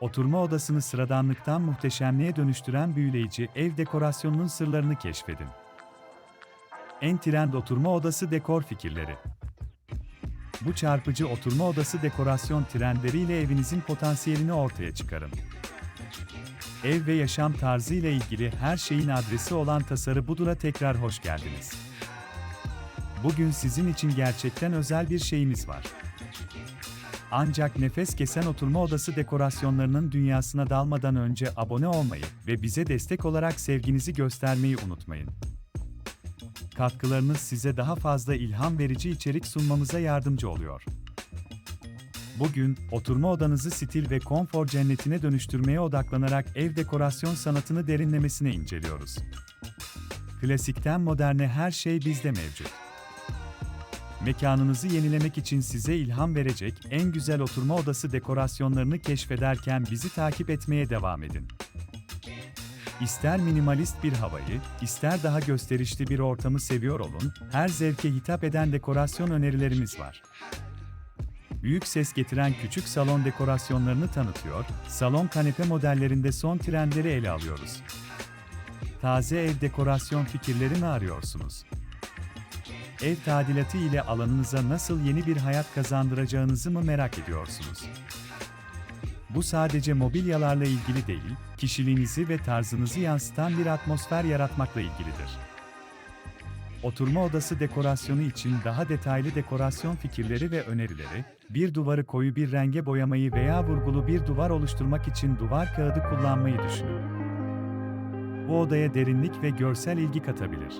Oturma odasını sıradanlıktan muhteşemliğe dönüştüren büyüleyici ev dekorasyonunun sırlarını keşfedin. En trend oturma odası dekor fikirleri. Bu çarpıcı oturma odası dekorasyon trendleriyle evinizin potansiyelini ortaya çıkarın. Ev ve yaşam tarzı ile ilgili her şeyin adresi olan Tasarı Budur'a tekrar hoş geldiniz. Bugün sizin için gerçekten özel bir şeyimiz var. Ancak nefes kesen oturma odası dekorasyonlarının dünyasına dalmadan önce abone olmayı ve bize destek olarak sevginizi göstermeyi unutmayın. Katkılarınız size daha fazla ilham verici içerik sunmamıza yardımcı oluyor. Bugün, oturma odanızı stil ve konfor cennetine dönüştürmeye odaklanarak ev dekorasyon sanatını derinlemesine inceliyoruz. Klasikten moderne her şey bizde mevcut. Mekanınızı yenilemek için size ilham verecek en güzel oturma odası dekorasyonlarını keşfederken bizi takip etmeye devam edin. İster minimalist bir havayı, ister daha gösterişli bir ortamı seviyor olun, her zevke hitap eden dekorasyon önerilerimiz var. Büyük ses getiren küçük salon dekorasyonlarını tanıtıyor, salon kanepe modellerinde son trendleri ele alıyoruz. Taze ev dekorasyon fikirleri arıyorsunuz? Ev tadilatı ile alanınıza nasıl yeni bir hayat kazandıracağınızı mı merak ediyorsunuz? Bu sadece mobilyalarla ilgili değil, kişiliğinizi ve tarzınızı yansıtan bir atmosfer yaratmakla ilgilidir. Oturma odası dekorasyonu için daha detaylı dekorasyon fikirleri ve önerileri, bir duvarı koyu bir renge boyamayı veya vurgulu bir duvar oluşturmak için duvar kağıdı kullanmayı düşünün. Bu odaya derinlik ve görsel ilgi katabilir.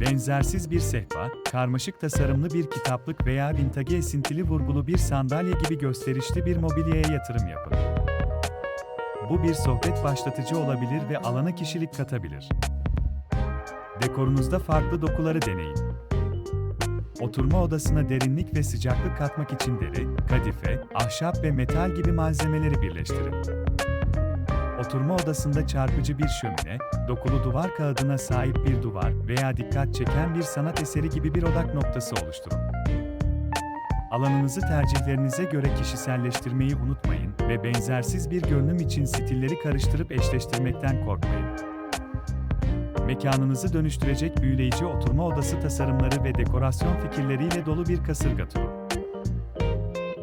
Benzersiz bir sehpa, karmaşık tasarımlı bir kitaplık veya vintage esintili vurgulu bir sandalye gibi gösterişli bir mobilyaya yatırım yapın. Bu bir sohbet başlatıcı olabilir ve alana kişilik katabilir. Dekorunuzda farklı dokuları deneyin. Oturma odasına derinlik ve sıcaklık katmak için deri, kadife, ahşap ve metal gibi malzemeleri birleştirin. Oturma odasında çarpıcı bir şömine, dokulu duvar kağıdına sahip bir duvar veya dikkat çeken bir sanat eseri gibi bir odak noktası oluşturun. Alanınızı tercihlerinize göre kişiselleştirmeyi unutmayın ve benzersiz bir görünüm için stilleri karıştırıp eşleştirmekten korkmayın. Mekanınızı dönüştürecek büyüleyici oturma odası tasarımları ve dekorasyon fikirleriyle dolu bir kasırga turu.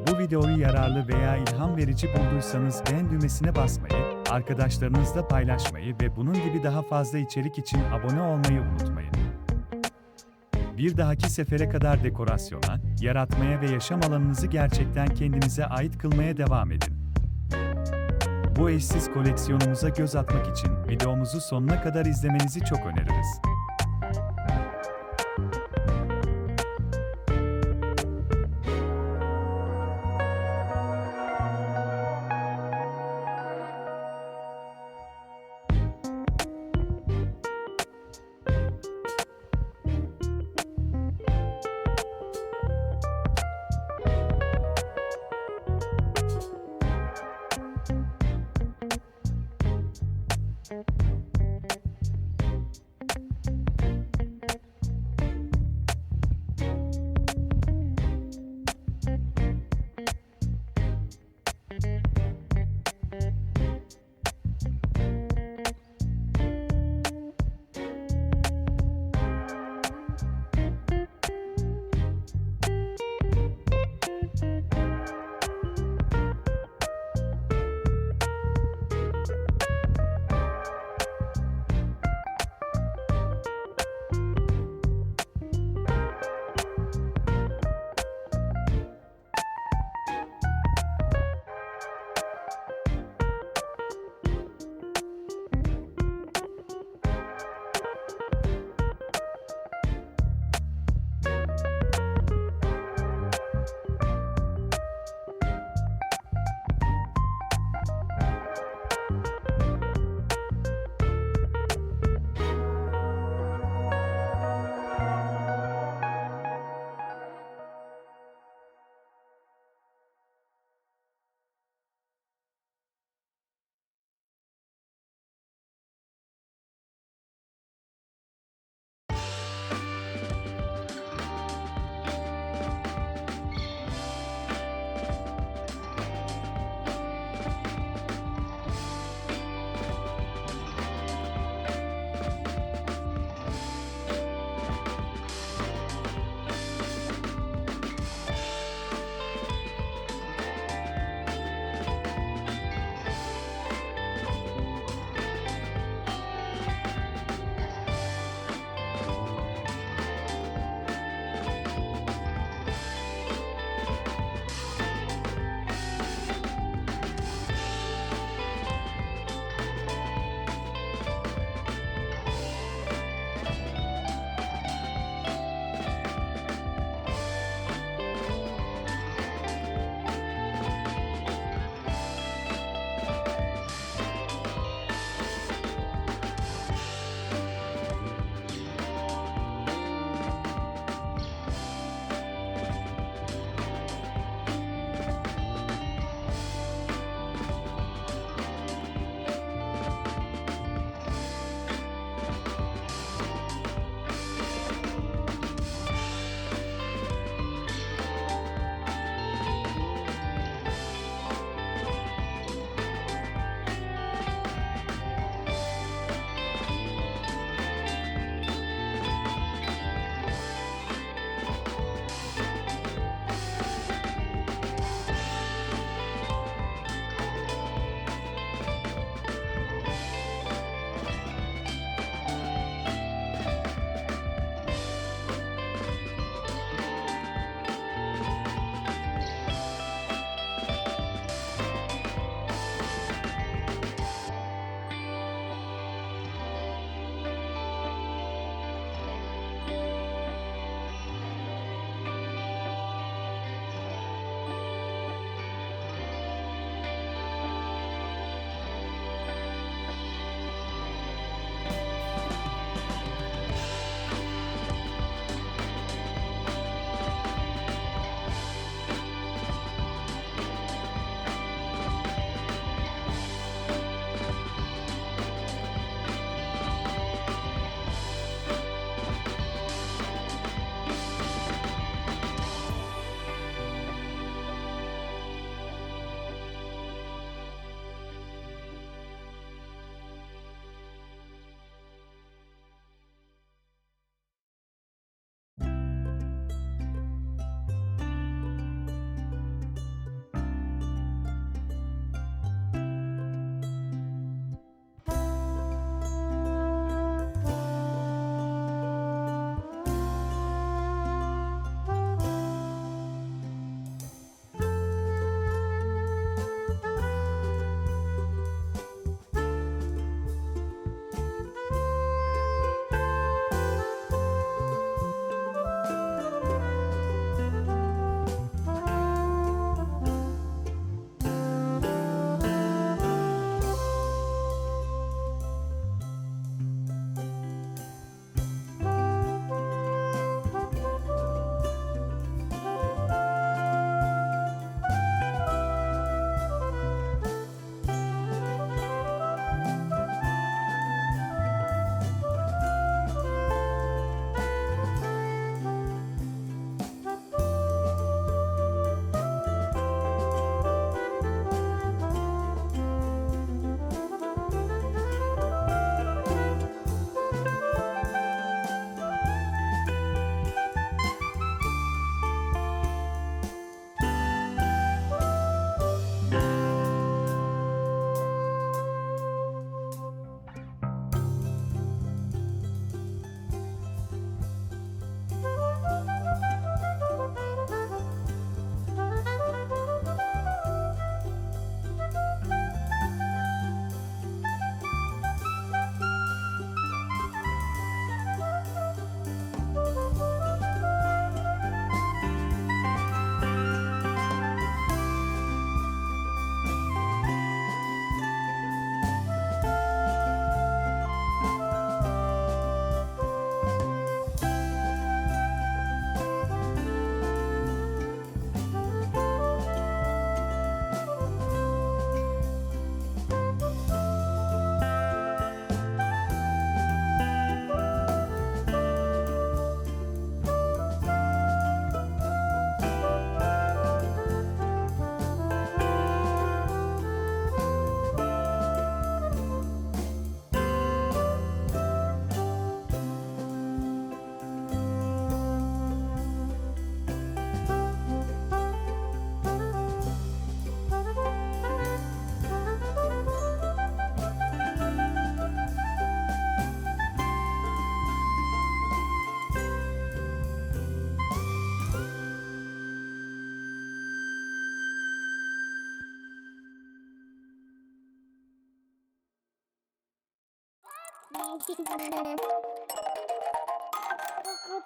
Bu videoyu yararlı veya ilham verici bulduysanız beğen düğmesine basmayı, arkadaşlarınızla paylaşmayı ve bunun gibi daha fazla içerik için abone olmayı unutmayın. Bir dahaki sefere kadar dekorasyona, yaratmaya ve yaşam alanınızı gerçekten kendinize ait kılmaya devam edin. Bu eşsiz koleksiyonumuza göz atmak için videomuzu sonuna kadar izlemenizi çok öneririz.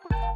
Bye.